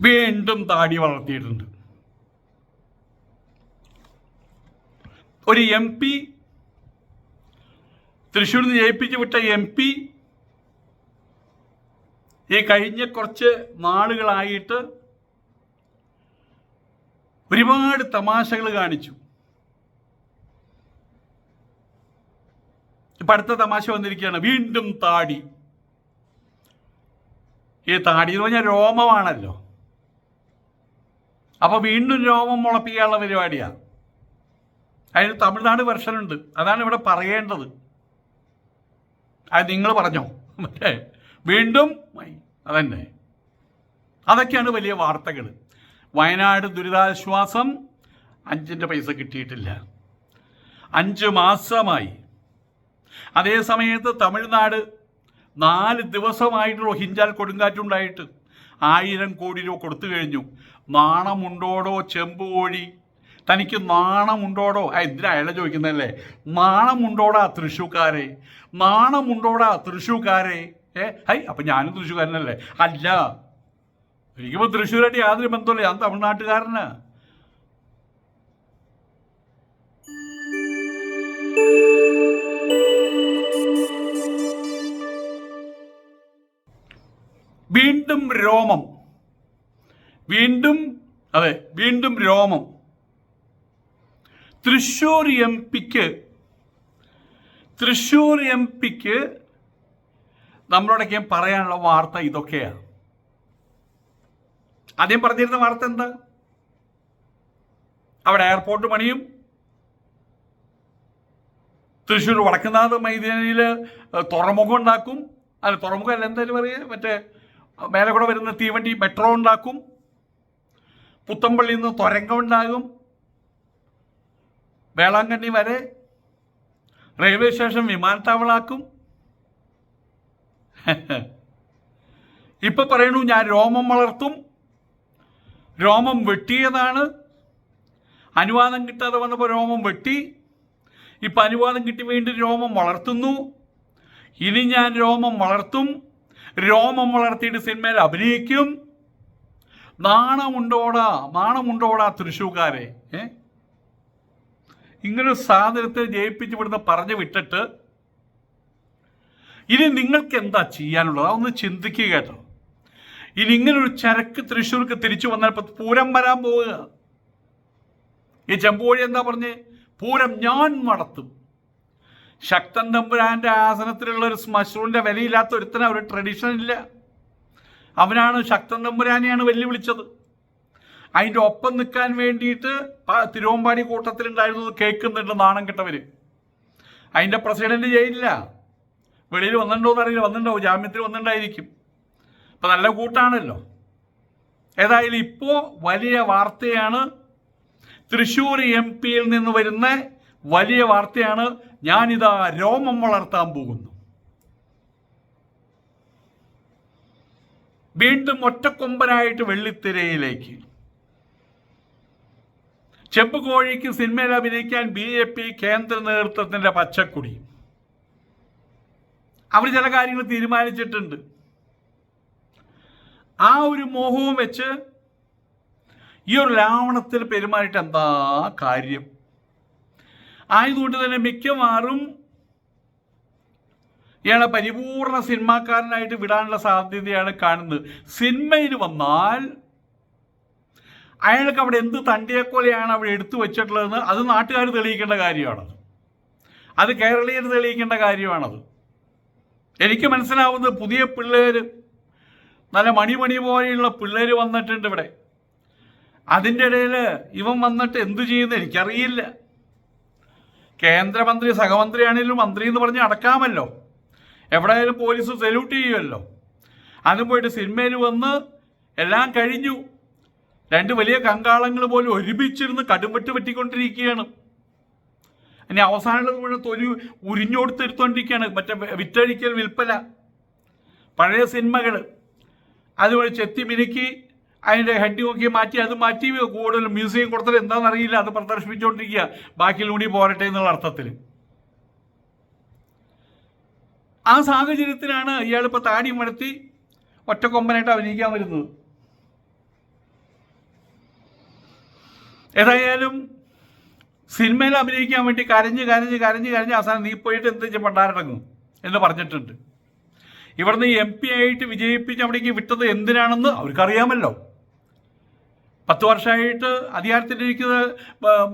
വീണ്ടും താടി വളർത്തിയിട്ടുണ്ട്. ഒരു എം പി തൃശ്ശൂരിൽ നിന്ന് ജയിപ്പിച്ചു വിട്ട എം പി ഈ കഴിഞ്ഞ കുറച്ച് നാളുകളായിട്ട് ഒരുപാട് തമാശകൾ കാണിച്ചു. ഇപ്പം അടുത്ത തമാശ വന്നിരിക്കുകയാണ് വീണ്ടും താടി. ഈ താടി എന്ന് പറഞ്ഞാൽ രോമമാണല്ലോ. അപ്പോൾ വീണ്ടും രോമം മുളപ്പിക്കാനുള്ള പരിപാടിയാണ് അതിന് തമിഴ്നാട് വെർഷനുണ്ട്. അതാണ് ഇവിടെ പറയേണ്ടത്. അത് നിങ്ങൾ പറഞ്ഞോ? മറ്റേ വീണ്ടും അതന്നെ. അതൊക്കെയാണ് വലിയ വാർത്തകൾ വയനാട് ദുരിതാശ്വാസം അഞ്ചിന്റെ പൈസ കിട്ടിയിട്ടില്ല. അഞ്ച് മാസമായി. അതേ സമയത്ത് തമിഴ്നാട് നാല് ദിവസമായിട്ടുള്ള ഹിഞ്ചാൽ കൊടുങ്കാറ്റുണ്ടായിട്ട്. ആയിരം കോടി രൂപ കൊടുത്തു കഴിഞ്ഞു. നാണമുണ്ടോടോ ചെമ്പ് കോഴി? തനിക്ക് നാണമുണ്ടോടോ? ഇതിന് അയാളെ ചോദിക്കുന്നതല്ലേ? നാണമുണ്ടോടാ തൃശ്ശൂക്കാരെ നാണമുണ്ടോടാ തൃശ്ശൂക്കാരെ ഏ ഹൈ അപ്പം ഞാനും തൃശ്ശൂക്കാരനല്ലേ അല്ല. എനിക്കിപ്പോൾ തൃശ്ശൂരായിട്ട് യാതൊരു ബന്ധമില്ല ഞാൻ തമിഴ്നാട്ടുകാരനാ. വീണ്ടും രോമം. വീണ്ടും അതെ വീണ്ടും രോമം. തൃശൂർ എം പിക്ക് തൃശൂർ എം പിക്ക് നമ്മളോടൊക്കെ പറയാനുള്ള വാർത്ത ഇതൊക്കെയാണ്. ആദ്യം പറഞ്ഞിരുന്ന വാർത്ത എന്താ? അവിടെ എയർപോർട്ട് പണിയും. തൃശ്ശൂർ വടക്കുന്നാഥ് മൈതാനിയിൽ തുറമുഖം ഉണ്ടാക്കും. അല്ല തുറമുഖം അല്ല എന്തായാലും പറയുക മറ്റേ മേലെ കൂടെ വരുന്ന തീവണ്ടി മെട്രോ ഉണ്ടാക്കും. പുത്തമ്പള്ളിയിൽ നിന്ന് തുരങ്കം ഉണ്ടാകും. വേളാങ്കണ്ണി വരെ റെയിൽവേ സ്റ്റേഷൻ വിമാനത്താവളാക്കും ഇപ്പൊ പറയണു ഞാൻ രോമം വളർത്തും. രോമം വെട്ടിയതാണ്. അനുവാദം കിട്ടാതെ വന്നപ്പോൾ രോമം വെട്ടി. ഇപ്പം അനുവാദം കിട്ടി വീണ്ടും രോമം വളർത്തുന്നു. ഇനി ഞാൻ രോമം വളർത്തും. രോമം വളർത്തിയിട്ട് സിനിമയിൽ അഭിനയിക്കും. നാണമുണ്ടോടാ നാണമുണ്ടോടാ തൃശ്ശൂക്കാരെ ഏ? ഇങ്ങനൊരു സാധനത്തെ ജയിപ്പിച്ച് ഇവിടുന്ന് പറഞ്ഞു വിട്ടിട്ട് ഇനി നിങ്ങൾക്ക് എന്താ ചെയ്യാനുള്ളത്? അതൊന്ന് ചിന്തിക്കുക കേട്ടോ. ഇനി ഇങ്ങനൊരു ചരക്ക് തൃശ്ശൂർക്ക് തിരിച്ചു വന്നാൽ ഇപ്പൊ പൂരം വരാൻ പോവുക. ഈ ചെമ്പോഴി എന്താ പറഞ്ഞേ? പൂരം ഞാൻ നടത്തും. ശക്തൻ തമ്പുരാന്റെ ആസനത്തിലുള്ള ഒരു മഷ്റൂമിന്റെ വിലയില്ലാത്ത ഒരുത്തന ഒരു ട്രഡീഷൻ ഇല്ല. അവനാണ് ശക്തൻ തമ്പുരാനെയാണ് വെല്ലുവിളിച്ചത്. അതിന്റെ ഒപ്പം നിൽക്കാൻ വേണ്ടിയിട്ട് തിരുവമ്പാടി കൂട്ടത്തിലുണ്ടായിരുന്നത് കേൾക്കുന്നുണ്ട് നാണം കെട്ടവര്. അതിന്റെ പ്രസിഡന്റ് ജയിലില്ല. വെളിയിൽ വന്നിട്ടുണ്ടോ എന്നറിയില്ല വന്നിട്ടുണ്ടാവും ജാമ്യത്തിൽ വന്നിട്ടുണ്ടായിരിക്കും. ഇപ്പം നല്ല കൂട്ടാണല്ലോ. ഏതായാലും ഇപ്പോൾ വലിയ വാർത്തയാണ് തൃശ്ശൂർ എം പിയിൽ നിന്ന് വരുന്ന വലിയ വാർത്തയാണ്. ഞാനിതാ രോമം വളർത്താൻ പോകുന്നു. വീണ്ടും ഒറ്റക്കൊമ്പനായിട്ട് വെള്ളിത്തിരയിലേക്ക്. ചെമ്പ് കോഴിക്ക് സിനിമയിൽ അഭിനയിക്കാൻ ബി ജെ പി കേന്ദ്ര നേതൃത്വത്തിന്റെ പച്ചക്കുടി. അവർ ചില കാര്യങ്ങൾ തീരുമാനിച്ചിട്ടുണ്ട്. ആ ഒരു മോഹവും വെച്ച് ഈ ഒരു രാവണത്തിൽ പെരുമാറിയിട്ട് എന്താ കാര്യം? ആയതുകൊണ്ട് തന്നെ മിക്കവാറും ഇയാളെ പരിപൂർണ സിനിമാക്കാരനായിട്ട് വിടാനുള്ള സാധ്യതയാണ് കാണുന്നത്. സിനിമയിൽ വന്നാൽ അയാൾക്ക് അവിടെ എന്ത് തണ്ടിയെക്കോലെയാണ് അവിടെ എടുത്തു വെച്ചിട്ടുള്ളതെന്ന് അത് നാട്ടുകാർ തെളിയിക്കേണ്ട കാര്യമാണത്. അത് കേരളീയർ തെളിയിക്കേണ്ട കാര്യമാണത്. എനിക്ക് മനസ്സിലാവുന്നത് പുതിയ പിള്ളേർ നല്ല മണിമണി പോലെയുള്ള പിള്ളേർ വന്നിട്ടുണ്ട് ഇവിടെ. അതിന്റെ ഇടയിൽ ഇവൻ വന്നിട്ട് എന്തു ചെയ്യുന്നു എനിക്കറിയില്ല. കേന്ദ്രമന്ത്രി സഹമന്ത്രിയാണെങ്കിലും മന്ത്രി എന്ന് പറഞ്ഞ് അടക്കാമല്ലോ. എവിടെയായാലും പോലീസ് സല്യൂട്ട് ചെയ്യുമല്ലോ. അതിന് പോയിട്ട് സിനിമയിൽ വന്ന് എല്ലാം കഴിഞ്ഞു. രണ്ട് വലിയ കങ്കാളങ്ങൾ പോലും ഒരുമിച്ചിരുന്ന് കടുമ്പെട്ട് വെട്ടിക്കൊണ്ടിരിക്കുകയാണ്. ഇനി അവസാനമുള്ളത് മുഴുവൻ തൊലി ഉരിഞ്ഞോടുത്തെടുത്തോണ്ടിരിക്കുകയാണ് മറ്റേ വിറ്റഴിക്കൽ വിൽപ്പന. പഴയ സിനിമകൾ അതുവഴി ചെത്തി മിനുക്കി അതിന്റെ ഹെഡ് നോക്കി മാറ്റി അത് മാറ്റി കൂടുതൽ മ്യൂസിയം കൊടുത്തത് എന്താണെന്നറിയില്ല അത് പ്രദർശിപ്പിച്ചുകൊണ്ടിരിക്കുക ബാക്കിയിലൂടി പോരട്ടെ എന്നുള്ള അർത്ഥത്തിൽ ആ സാഹചര്യത്തിലാണ് ഇയാളിപ്പോൾ താടി മടത്തി ഒറ്റക്കൊമ്പനായിട്ട് അഭിനയിക്കാൻ വരുന്നത്. ഏതായാലും സിനിമയിൽ അഭിനയിക്കാൻ വേണ്ടി കരഞ്ഞ് കരഞ്ഞ് കരഞ്ഞ് കരഞ്ഞ് അവസാനം നീ പോയിട്ട് എന്ത് ചെയ്യും? പണ്ടാരടങ്ങും എന്ന് പറഞ്ഞിട്ടുണ്ട്. ഇവിടുന്ന് എം പി ആയിട്ട് വിജയിപ്പിച്ച് അവിടേക്ക് വിട്ടത് എന്തിനാണെന്ന് അവർക്കറിയാമല്ലോ. പത്ത് വർഷമായിട്ട് അധികാരത്തിലിരിക്കുന്ന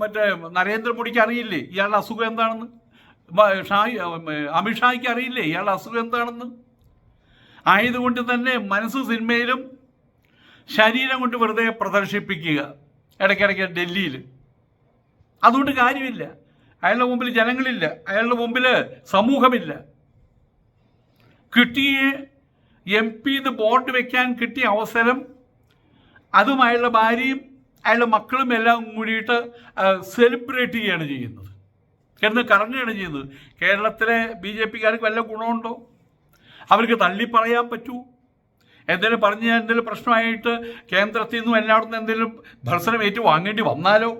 മറ്റേ നരേന്ദ്രമോദിക്ക് അറിയില്ലേ? ഇയാളുടെ അസുഖം എന്താണെന്ന്? ഷായി അമിത്ഷായ്ക്ക് അറിയില്ലേ? ഇയാളുടെ അസുഖം എന്താണെന്ന്? ആയതുകൊണ്ട് തന്നെ മനസ്സ് സിനിമയിലും ശരീരം കൊണ്ട് വെറുതെ പ്രദർശിപ്പിക്കുക ഇടയ്ക്കിടയ്ക്ക് ഡൽഹിയിൽ അതുകൊണ്ട് കാര്യമില്ല. അയാളുടെ മുമ്പിൽ ജനങ്ങളില്ല. അയാളുടെ മുമ്പിൽ സമൂഹമില്ല. കിട്ടിയ എം പി ഇത് ബോർഡ് വെക്കാൻ കിട്ടിയ അവസരം അതും അയാളുടെ ഭാര്യയും അയാളുടെ മക്കളും എല്ലാം കൂടിയിട്ട് സെലിബ്രേറ്റ് ചെയ്യുകയാണ് ചെയ്യുന്നത്. എന്ന് കറങ്ങുകയാണ് ചെയ്യുന്നത്. കേരളത്തിലെ ബി ജെ പിക്കാർക്ക് വല്ല ഗുണമുണ്ടോ? അവർക്ക് തള്ളി പറയാൻ പറ്റൂ? എന്തെങ്കിലും പറഞ്ഞ് എന്തെങ്കിലും പ്രശ്നമായിട്ട് കേന്ദ്രത്തിൽ നിന്നും എല്ലായിടത്തും എന്തെങ്കിലും ഭർസനം ഏറ്റു വാങ്ങേണ്ടി വന്നാലോ?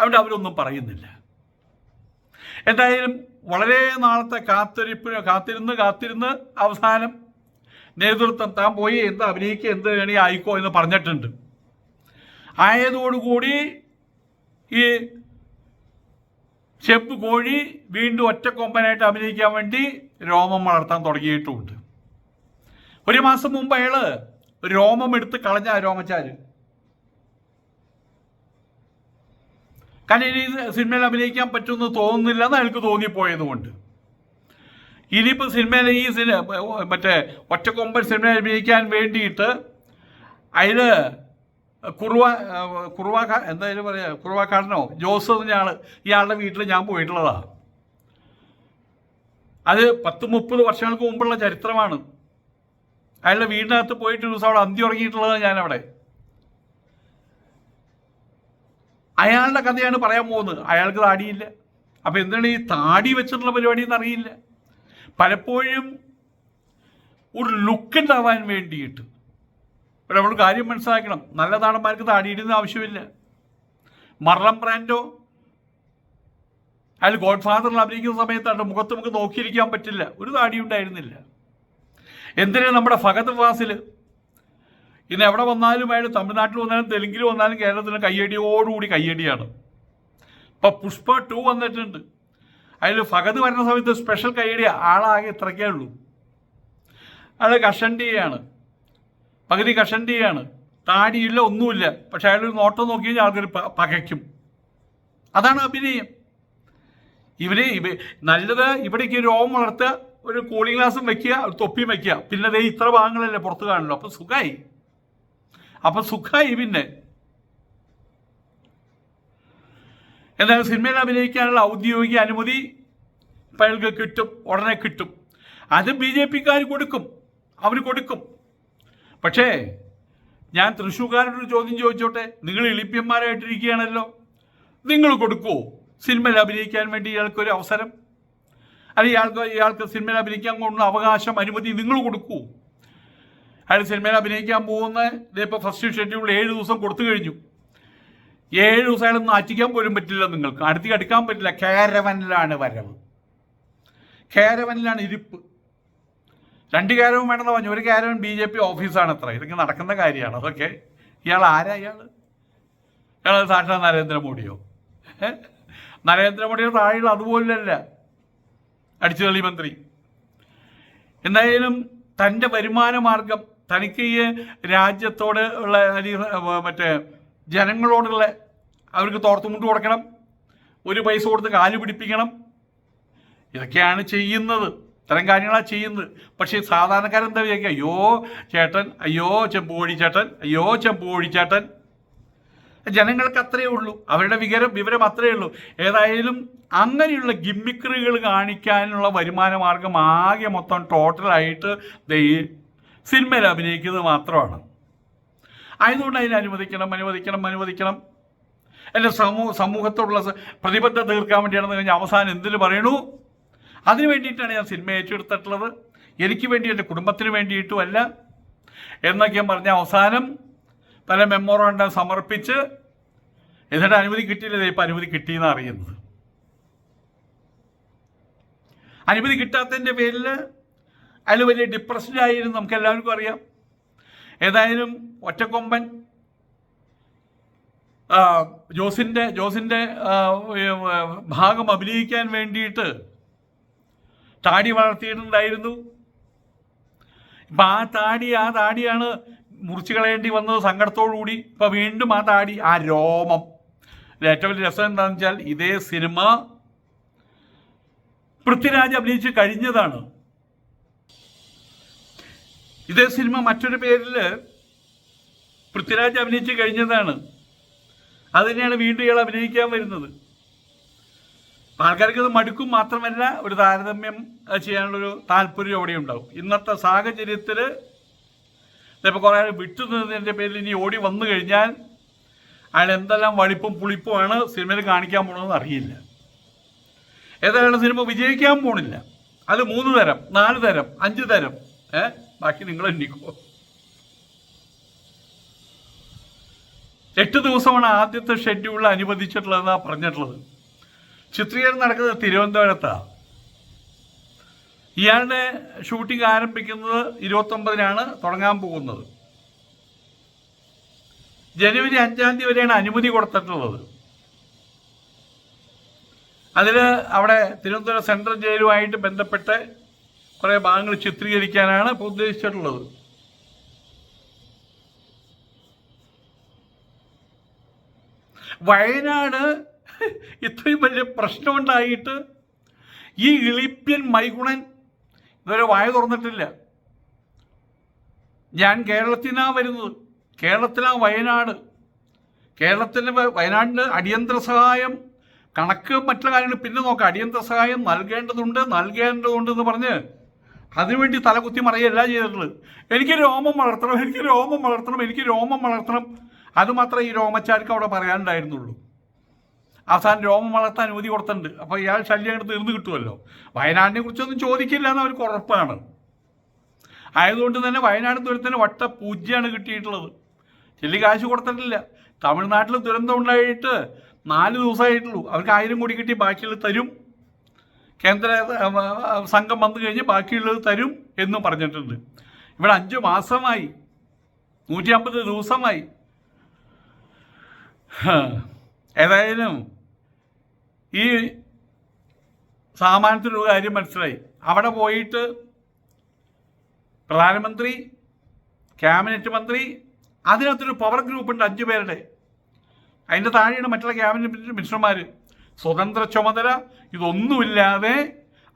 അവിടെ അവരൊന്നും പറയുന്നില്ല. എന്തായാലും വളരെ നാളത്തെ കാത്തിരിപ്പിന് കാത്തിരുന്ന് കാത്തിരുന്ന് അവസാനം നേതൃത്വം താൻ പോയി എന്ത് അഭിനയിക്കുക എന്ത് വേണി ആയിക്കോ എന്ന് പറഞ്ഞിട്ടുണ്ട്. ആയതോടുകൂടി ഈ ചെപ്പ് കോഴി വീണ്ടും ഒറ്റക്കൊമ്പനായിട്ട് അഭിനയിക്കാൻ വേണ്ടി രോമം വളർത്താൻ തുടങ്ങിയിട്ടുമുണ്ട് ഒരു മാസം മുമ്പ് അയാൾ രോമം എടുത്ത് കളഞ്ഞ രോമച്ചാര്. കാരണം ഇനി സിനിമയിൽ അഭിനയിക്കാൻ പറ്റുമെന്ന് തോന്നുന്നില്ല എന്ന് അയാൾക്ക് തോന്നിപ്പോയതുകൊണ്ട്. ഇനിയിപ്പോൾ സിനിമയിൽ ഈ സിനിമ മറ്റേ ഒറ്റക്കൊമ്പൻ സിനിമ അഭിനയിക്കാൻ വേണ്ടിയിട്ട് അതിൽ കുറുവ കുറുവാ എന്തായാലും പറയാ കുറുവാക്കാടനോ ജോസ് എന്ന ആൾ ഇയാളുടെ വീട്ടിൽ ഞാൻ പോയിട്ടുള്ളതാണ് അത് പത്ത് മുപ്പത് വർഷങ്ങൾക്ക് മുമ്പുള്ള ചരിത്രമാണ്. അയാളുടെ വീടിനകത്ത് പോയിട്ട് ദിവസം അവിടെ അന്തി ഉറങ്ങിയിട്ടുള്ളത് ഞാനവിടെ. അയാളുടെ കഥയാണ് പറയാൻ പോകുന്നത്. അയാൾക്ക് താടിയില്ല. അപ്പം എന്താണ് ഈ താടി വെച്ചിട്ടുള്ള പരിപാടി എന്നറിയില്ല. പലപ്പോഴും ഒരു ലുക്ക് ഉണ്ടാവാൻ വേണ്ടിയിട്ട്. നമ്മൾ കാര്യം മനസ്സിലാക്കണം. നല്ല നാടന്മാർക്ക് താടിയിടുന്ന ആവശ്യമില്ല. മറളം ബ്രാൻഡോ? അയാൾ ഗോഡ് ഫാദറിൽ അഭിനയിക്കുന്ന സമയത്താണ് മുഖത്ത് നമുക്ക് നോക്കിയിരിക്കാൻ പറ്റില്ല. ഒരു താടി ഉണ്ടായിരുന്നില്ല. എന്തിനാ നമ്മുടെ ഫഹദ് ഫാസിൽ ഇന്ന് എവിടെ വന്നാലും അയാൾ തമിഴ്നാട്ടിൽ വന്നാലും തെലുങ്കിൽ വന്നാലും കേരളത്തിന് കയ്യടിയോടുകൂടി കയ്യടിയാണ്. ഇപ്പൊ പുഷ്പ ടു വന്നിട്ടുണ്ട്. അതിൽ ഫഹദ് വരുന്ന സമയത്ത് സ്പെഷ്യൽ കൈഡിയ ആളാകെ ഇത്രയ്ക്കേ ഉള്ളൂ. അയാൾ കഷണ്ടിയാണ് പകുതി കഷണ്ടിയാണ് താടിയില്ല ഒന്നുമില്ല. പക്ഷെ അയാൾ നോട്ടം നോക്കി കഴിഞ്ഞാൽ ആൾക്കാർ പകയ്ക്കും. അതാണ് അഭിനയം. ഇവർ ഇവ നല്ലത് ഇവിടേക്ക് രോഗം വളർത്തുക ഒരു കൂളിംഗ് ഗ്ലാസും വെക്കുക ഒരു തൊപ്പിയും വെക്കുക. പിന്നെ ദേ ഇത്ര ഭാഗങ്ങളല്ലേ പുറത്ത് കാണുള്ളൂ. അപ്പൊ സുഖമായി അപ്പൊ സുഖമായി പിന്നെ. എന്നാൽ സിനിമയിൽ അഭിനയിക്കാനുള്ള ഔദ്യോഗിക അനുമതി അയാൾക്ക് കിട്ടും ഉടനെ കിട്ടും. അത് ബി ജെ പിക്കാർ കൊടുക്കും അവർ കൊടുക്കും. പക്ഷേ ഞാൻ തൃശ്ശൂർക്കാരോട് ചോദ്യം ചോദിച്ചോട്ടെ? നിങ്ങൾ എളിപ്യന്മാരായിട്ടിരിക്കുകയാണല്ലോ നിങ്ങൾ കൊടുക്കുമോ സിനിമയിൽ അഭിനയിക്കാൻ വേണ്ടി ഇയാൾക്കൊരു അവസരം? അല്ലെങ്കിൽ ഇയാൾക്ക് ഇയാൾക്ക് സിനിമയിൽ അഭിനയിക്കാൻ കൊണ്ടുള്ള അവകാശം അനുമതി നിങ്ങൾ കൊടുക്കൂ അയാൾ സിനിമയിൽ അഭിനയിക്കാൻ പോകുന്ന ഇതിപ്പോൾ ഫസ്റ്റ് ഷെഡ്യൂൾ ഏഴ് ദിവസം കൊടുത്തു കഴിഞ്ഞു. ഏഴ് ദിവസം അയാളൊന്നും അറ്റിക്കാൻ പോലും പറ്റില്ല നിങ്ങൾക്ക്. അടുത്തേക്ക് അടുക്കാൻ പറ്റില്ല. ഖേരവനിലാണ് വരവ്. ഖേരവനിലാണ് ഇരിപ്പ്. രണ്ട് കാരവൻ വേണമെന്ന് പറഞ്ഞു. ഒരു കാരവൻ ബി ജെ പി ഓഫീസാണ് അത്ര ഇതൊക്കെ നടക്കുന്ന കാര്യമാണ്. അതൊക്കെ ഇയാൾ ആരാ ഇയാൾ? ഇയാൾ സാക്ഷാ നരേന്ദ്രമോദിയോ? നരേന്ദ്രമോദിയുടെ താഴെയുള്ള അതുപോലല്ല അടിച്ചുതള്ളി മന്ത്രി. എന്തായാലും തന്റെ വരുമാന മാർഗം തനിക്ക് ഈ രാജ്യത്തോട് ഉള്ള മറ്റേ ജനങ്ങളോടുള്ള അവർക്ക് തോർത്തുമുണ്ട് കൊടുക്കണം. ഒരു പൈസ കൊടുത്ത് കാൽ പിടിപ്പിക്കണം. ഇതൊക്കെയാണ് ചെയ്യുന്നത്. ഇത്തരം കാര്യങ്ങളാണ് ചെയ്യുന്നത്. പക്ഷേ സാധാരണക്കാരൻ എന്താ വിചാരിക്കുക? അയ്യോ ചേട്ടൻ അയ്യോ ചെമ്പുകോഴി ചേട്ടൻ അയ്യോ ചെമ്പുകോഴി ചേട്ടൻ. ജനങ്ങൾക്ക് അത്രയേ ഉള്ളൂ. അവരുടെ വിവരം വിവരം അത്രയേ ഉള്ളൂ. ഏതായാലും അങ്ങനെയുള്ള ഗിമ്മിക്കറികൾ കാണിക്കാനുള്ള വരുമാന മാർഗം ആകെ മൊത്തം ടോട്ടലായിട്ട് ഈ സിനിമയിൽ അഭിനയിക്കുന്നത് മാത്രമാണ്. ആയതുകൊണ്ട് അതിനെ അനുവദിക്കണം അനുവദിക്കണം അനുവദിക്കണം. എന്റെ സമൂഹ സമൂഹത്തോടുള്ള പ്രതിബദ്ധത തീർക്കാൻ വേണ്ടിയാണെന്ന് കഴിഞ്ഞാൽ അവസാനം എന്തിനു പറയണു? അതിനു വേണ്ടിയിട്ടാണ് ഞാൻ സിനിമ ഏറ്റെടുത്തിട്ടുള്ളത്. എനിക്ക് വേണ്ടി എന്റെ കുടുംബത്തിന് വേണ്ടിയിട്ടുമല്ല. എന്നൊക്കെ പറഞ്ഞ അവസാനം പല മെമ്മോറാണ്ടം സമർപ്പിച്ച് എന്നിട്ട് അനുമതി കിട്ടിയില്ല. ഇപ്പം അനുമതി കിട്ടിയെന്ന് അറിയുന്നത്. അനുമതി കിട്ടാത്തതിന്റെ പേരിൽ അതിൽ വലിയ ഡിപ്രഷനായിരുന്നു നമുക്ക് എല്ലാവർക്കും അറിയാം. ഏതായാലും ഒറ്റക്കൊമ്പൻ ജോസിന്റെ ജോസിന്റെ ഭാഗം അഭിനയിക്കാൻ വേണ്ടിയിട്ട് താടി വളർത്തിയിട്ടുണ്ടായിരുന്നു. ഇപ്പം ആ താടി ആ താടിയാണ് മുറിച്ച് കളയേണ്ടി വന്നത് സങ്കടത്തോടുകൂടി. ഇപ്പം വീണ്ടും ആ താടി ആ രോമം. ഏറ്റവും വലിയ രസം എന്താണെന്ന് വെച്ചാൽ ഇതേ സിനിമ പൃഥ്വിരാജ് അഭിനയിച്ച് കഴിഞ്ഞതാണ്. ഇതേ സിനിമ മറ്റൊരു പേരിൽ പൃഥ്വിരാജ് അഭിനയിച്ച് കഴിഞ്ഞതാണ്. അത് തന്നെയാണ് വീണ്ടും ഇയാൾ അഭിനയിക്കാൻ വരുന്നത്. ആൾക്കാർക്ക് അത് മടുക്കും മാത്രമല്ല ഒരു താരതമ്യം ചെയ്യാനുള്ളൊരു താല്പര്യം അവിടെ ഉണ്ടാവും. ഇന്നത്തെ സാഹചര്യത്തിൽ ഇപ്പോൾ കുറേ വിട്ടു നിന്നതിന്റെ പേരിൽ ഇനി ഓടി വന്നു കഴിഞ്ഞാൽ അയാൾ എന്തെല്ലാം വളിപ്പും പുളിപ്പുമാണ് സിനിമയിൽ കാണിക്കാൻ പോകണമെന്ന് അറിയില്ല. ഏതായാലും സിനിമ വിജയിക്കാൻ പോണില്ല. അത് മൂന്ന് തരം നാല് തരം അഞ്ച് തരം. ഏഹ് ബാക്കി നിങ്ങൾ എണ്ണിക്കോ എട്ട് ദിവസമാണ് ആദ്യത്തെ ഷെഡ്യൂൾ അനുവദിച്ചിട്ടുള്ളതെന്നാണ് പറഞ്ഞിട്ടുള്ളത്. ചിത്രീകരണം നടക്കുന്നത് തിരുവനന്തപുരത്താണ് ഇയാളുടെ ഷൂട്ടിംഗ് ആരംഭിക്കുന്നത് ഇരുപത്തൊമ്പതിനാണ് തുടങ്ങാൻ പോകുന്നത്. ജനുവരി അഞ്ചാം തീയതി വരെയാണ് അനുമതി കൊടുത്തിട്ടുള്ളത്. അതിൽ അവിടെ തിരുവനന്തപുരം സെൻട്രൽ ജയിലുമായിട്ട് ബന്ധപ്പെട്ട് കുറേ ഭാഗങ്ങൾ ചിത്രീകരിക്കാനാണ് ഇപ്പോൾ ഉദ്ദേശിച്ചിട്ടുള്ളത്. വയനാട് ഇത്രയും വലിയ പ്രശ്നമുണ്ടായിട്ട് ഈ ഇളിപ്യൻ മൈഗുണൻ ഇതുവരെ വായ തുറന്നിട്ടില്ല. ഞാൻ കേരളത്തിനാണ് വരുന്നത്. കേരളത്തിലാ വയനാട്. കേരളത്തിന് വയനാടിന് അടിയന്തര സഹായം കണക്ക് മറ്റുള്ള കാര്യങ്ങൾ പിന്നെ നോക്കാം. അടിയന്തര സഹായം നൽകേണ്ടതുണ്ട് നൽകേണ്ടതുണ്ട് എന്ന് പറഞ്ഞ് അതിനുവേണ്ടി തലകുത്തി മറിയല്ല ചെയ്തിട്ടുള്ളത്. എനിക്ക് രോമം വളർത്തണം എനിക്ക് രോമം വളർത്തണം എനിക്ക് രോമം വളർത്തണം. അത് മാത്രമേ ഈ രോമച്ചാർക്ക് അവിടെ പറയാനുണ്ടായിരുന്നുള്ളൂ. അവസാനം രോമം വളർത്താൻ അനുമതി കൊടുത്തിട്ടുണ്ട്. അപ്പോൾ ഇയാൾ ശല്യം അങ്ങോട്ട് തീർന്നു കിട്ടുമല്ലോ. വയനാടിനെ കുറിച്ചൊന്നും ചോദിക്കില്ല എന്ന് അവർക്ക് ഉറപ്പാണ്. ആയതുകൊണ്ട് തന്നെ വയനാട് ദുരന്തത്തിന് വട്ട പൂജ്യമാണ് കിട്ടിയിട്ടുള്ളത്. ചെല്ലി കാശ് കൊടുത്തിട്ടില്ല. തമിഴ്നാട്ടിൽ ദുരന്തം ഉണ്ടായിട്ട് നാല് ദിവസമായിട്ടുള്ളൂ. അവർക്ക് ആയിരം കോടി കിട്ടി ബാക്കിയുള്ളത് തരും. കേന്ദ്ര സംഘം വന്നു കഴിഞ്ഞ് ബാക്കിയുള്ളത് തരും എന്നും പറഞ്ഞിട്ടുണ്ട്. ഇവിടെ അഞ്ച് മാസമായി. നൂറ്റി അമ്പത് ദിവസമായി. ഏതായാലും ഈ ഒരു കാര്യം മനസ്സിലായി. അവിടെ പോയിട്ട് പ്രധാനമന്ത്രി ക്യാബിനറ്റ് മന്ത്രി അതിനകത്തൊരു പവർ ഗ്രൂപ്പ് ഉണ്ട് അഞ്ചു പേരുടെ. അതിന്റെ താഴെയാണ് മറ്റുള്ള ക്യാബിനറ്റ് മിനിസ്റ്റർമാർ സ്വതന്ത്ര ചുമതല. ഇതൊന്നുമില്ലാതെ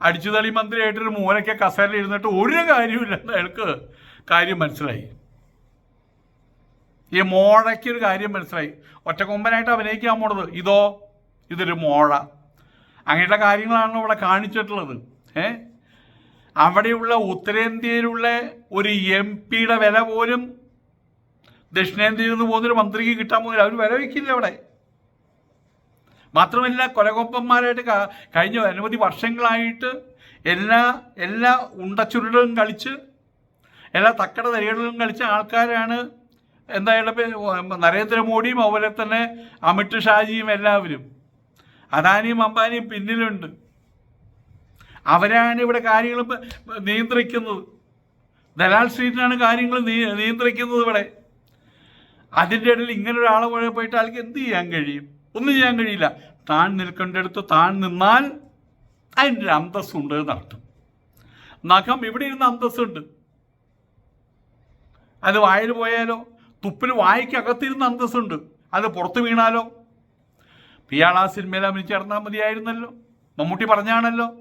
അടിച്ചുതളി മന്ത്രിയായിട്ടൊരു മൂലയ്ക്ക് കസേരയിൽ ഇരുന്നിട്ട് ഒരു കാര്യമില്ലെന്ന് അയാൾക്ക് കാര്യം മനസ്സിലായി. ഈ മോഴയ്ക്കൊരു കാര്യം മനസ്സിലായി. ഒറ്റക്കൊമ്പനായിട്ട് അഭിനയിക്കാൻ പോണത് ഇതോ? ഇതൊരു മോഴ അങ്ങനെയുള്ള കാര്യങ്ങളാണ് ഇവിടെ കാണിച്ചിട്ടുള്ളത്. ഏ? അവിടെയുള്ള ഉത്തരേന്ത്യയിലുള്ള ഒരു എം പിയുടെ വില പോലും ദക്ഷിണേന്ത്യയിൽ നിന്ന് പോകുന്നൊരു മന്ത്രിക്ക് കിട്ടാൻ പോകുന്നില്ല അവർ വില വയ്ക്കില്ല അവിടെ. മാത്രമല്ല കൊലകൊമ്പന്മാരായിട്ട് കഴിഞ്ഞ അനവധി വർഷങ്ങളായിട്ട് എല്ലാ എല്ലാ ഉണ്ടച്ചുരുളും കളിച്ച് എല്ലാ തക്കട തരികളിലും കളിച്ച ആൾക്കാരാണ് എന്തായാലും നരേന്ദ്രമോദിയും അതുപോലെ തന്നെ അമിത് ഷാജിയും എല്ലാവരും അദാനിയും അംബാനിയും പിന്നിലുണ്ട്. അവരാണ് ഇവിടെ കാര്യങ്ങൾ നിയന്ത്രിക്കുന്നത്. ദലാൽ സ്ട്രീറ്റിനാണ് കാര്യങ്ങൾ നിയ- നിയന്ത്രിക്കുന്നത് ഇവിടെ. അതിന്റെ ഇടയിൽ ഇങ്ങനെ ഒരാളെ പുഴ പോയിട്ട് ആൾക്ക് എന്ത് ചെയ്യാൻ കഴിയും? ഒന്നും ചെയ്യാൻ കഴിയില്ല. താൻ നിൽക്കേണ്ടടുത്ത് താൻ നിന്നാൽ അതിന്റെ ഒരു അന്തസ്സുണ്ട് എന്നർത്ഥം നഖം ഇവിടെ ഇരുന്ന അന്തസ്സുണ്ട്. അത് വായിൽ പോയാലോ? തുപ്പിൽ വായിക്കകത്തിരുന്ന് അന്തസ്സുണ്ട്. അത് പുറത്ത് വീണാലോ? ഇയാൾ ആ സിനിമയിൽ അഭിനയിച്ചിറന്നാൽ മതിയായിരുന്നല്ലോ. മമ്മൂട്ടി പറഞ്ഞാണല്ലോ.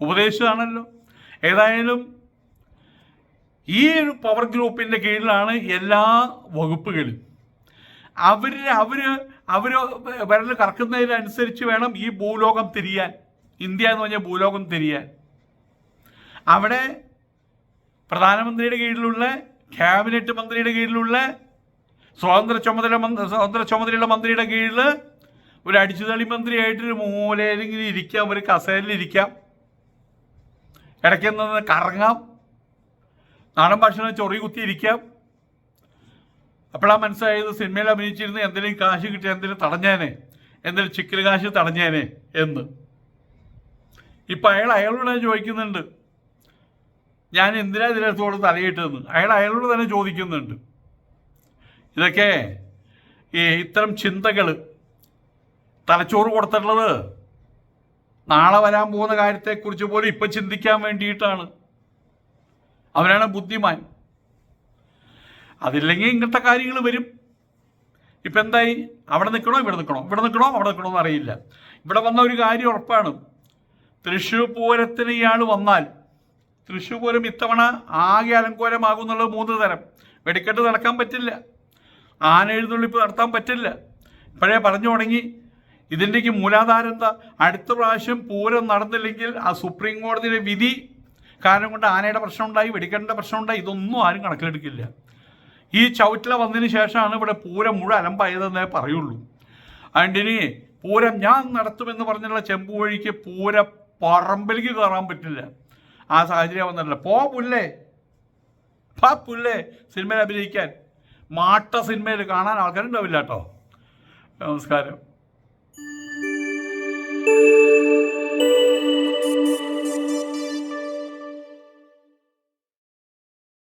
ഉപദേശിച്ചതാണല്ലോ. ഏതായാലും ഈ ഒരു പവർ ഗ്രൂപ്പിന്റെ കീഴിലാണ് എല്ലാ വകുപ്പുകളും. അവർ അവർ അവർ വിരൽ കറക്കുന്നതിനനുസരിച്ച് വേണം ഈ ഭൂലോകം തിരിയാൻ. ഇന്ത്യ എന്ന് പറഞ്ഞ ഭൂലോകം തിരിയാൻ. അവിടെ പ്രധാനമന്ത്രിയുടെ കീഴിലുള്ള ക്യാബിനറ്റ് മന്ത്രിയുടെ കീഴിലുള്ള സ്വാതന്ത്ര്യ ചുമതല സ്വാതന്ത്ര്യ ചുമതലയുള്ള മന്ത്രിയുടെ കീഴിൽ ഒരു അടിച്ചുതളി മന്ത്രിയായിട്ടൊരു മൂലയിലെങ്കിലും ഇരിക്കാം ഒരു കസേരയിൽ ഇരിക്കാം. ഇടയ്ക്കൊന്ന് കറങ്ങാം. നാടൻ ഭക്ഷണം ചൊറി കുത്തിയിരിക്കാം അപ്പോഴാണ് മനസ്സിലായത് സിനിമയിൽ അഭിനയിച്ചിരുന്ന എന്തെങ്കിലും കാശ് കിട്ടിയ എന്തെങ്കിലും തടഞ്ഞേനെ എന്തെങ്കിലും ചിക്കൽ കാശ് തടഞ്ഞേനെ എന്ന്. ഇപ്പം അയാൾ അയാളോട് ചോദിക്കുന്നുണ്ട്. ഞാൻ എന്തിനാ ഇതിനകത്തോട് തലയിട്ടതെന്ന്? അയാൾ അയാളോട് തന്നെ ചോദിക്കുന്നുണ്ട്. ഇതൊക്കെ ഈ ഇത്തരം ചിന്തകൾ തലച്ചോറ് കൊടുത്തിട്ടുള്ളത് നാളെ വരാൻ പോകുന്ന കാര്യത്തെക്കുറിച്ച് പോലും ഇപ്പം ചിന്തിക്കാൻ വേണ്ടിയിട്ടാണ്. അവനാണ് ബുദ്ധിമാൻ. അതില്ലെങ്കിൽ ഇങ്ങനത്തെ കാര്യങ്ങൾ വരും. ഇപ്പം എന്തായി? അവിടെ നിൽക്കണോ? ഇവിടെ നിൽക്കണോ? ഇവിടെ നിൽക്കണോ? അവിടെ നിൽക്കണോ എന്ന് അറിയില്ല. ഇവിടെ വന്ന ഒരു കാര്യം ഉറപ്പാണ്. തൃശ്ശൂർ പൂരത്തിന് ഇയാൾ വന്നാൽ തൃശ്ശൂർ പൂരം ഇത്തവണ ആകെ അലങ്കോലമാകും എന്നുള്ളത് മൂന്ന് തരം. വെടിക്കെട്ട് നടക്കാൻ പറ്റില്ല. ആന എഴുന്നള്ളിപ്പ് നടത്താൻ പറ്റില്ല. ഇപ്പോഴേ പറഞ്ഞു തുടങ്ങി. ഇതിന്റെക്ക് മൂലാധാരം എന്താ? അടുത്ത പ്രാവശ്യം പൂരം നടന്നില്ലെങ്കിൽ ആ സുപ്രീം കോടതിയുടെ വിധി കാരണം കൊണ്ട് ആനയുടെ പ്രശ്നം ഉണ്ടായി വെടിക്കെട്ടിന്റെ പ്രശ്നം ഉണ്ടായി ഇതൊന്നും ആരും കണക്കിലെടുക്കില്ല. ഈ ചവിട്ടില വന്നതിന് ശേഷമാണ് ഇവിടെ പൂരം മുഴുവൻ അലമ്പായതെന്നേ പറയുള്ളൂ. അതുകൊണ്ട് ഇനി പൂരം ഞാൻ നടത്തുമെന്ന് പറഞ്ഞുള്ള ചെമ്പ് വഴിക്ക് പൂര പറമ്പിലേക്ക് കയറാൻ പറ്റില്ല. ആ സാഹചര്യം വന്നിട്ടില്ല. പോ പുല്ലേ? പാ പുല്ലേ? സിനിമയിൽ അഭിനയിക്കാൻ. മാട്ട സിനിമയിൽ കാണാൻ ആൾക്കാരുണ്ടാവില്ല കേട്ടോ. നമസ്കാരം.